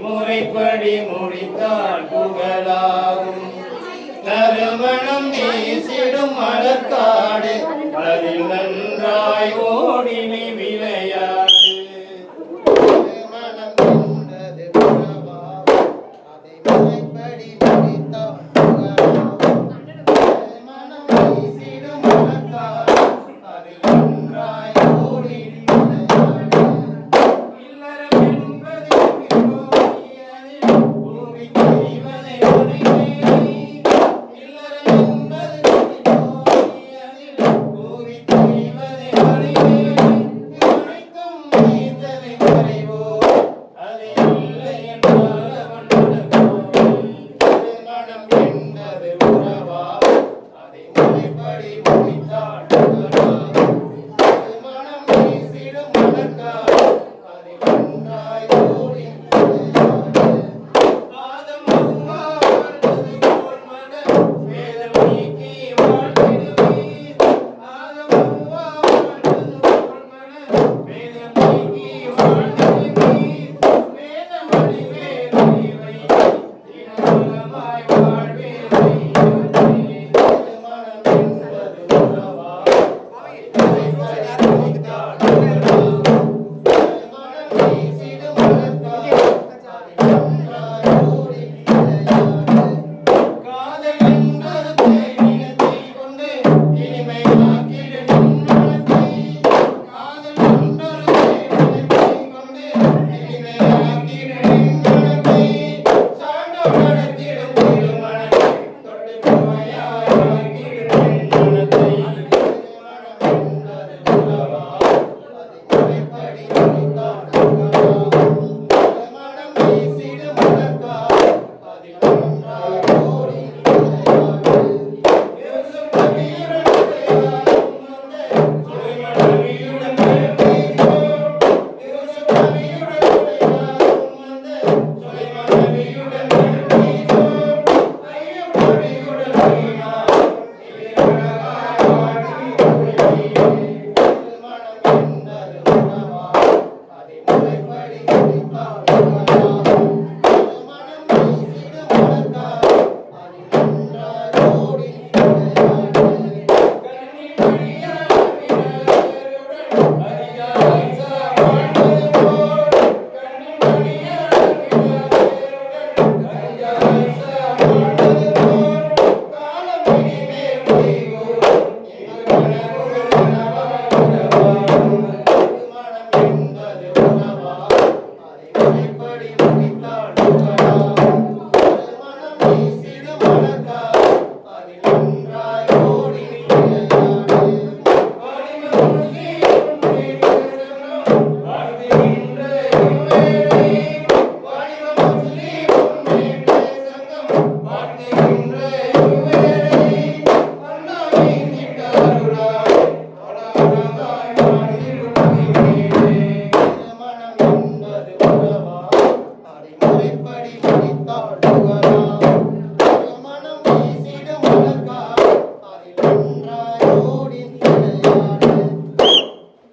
முறைப்படி முடித்தான் புகழாகும். நறுமணம் வீசிடும் மலர்காடு. அதில் நன்றாய் ஓடி நீ விளையாடு மனம் கொண்டது அதை முறைப்படி Thank you.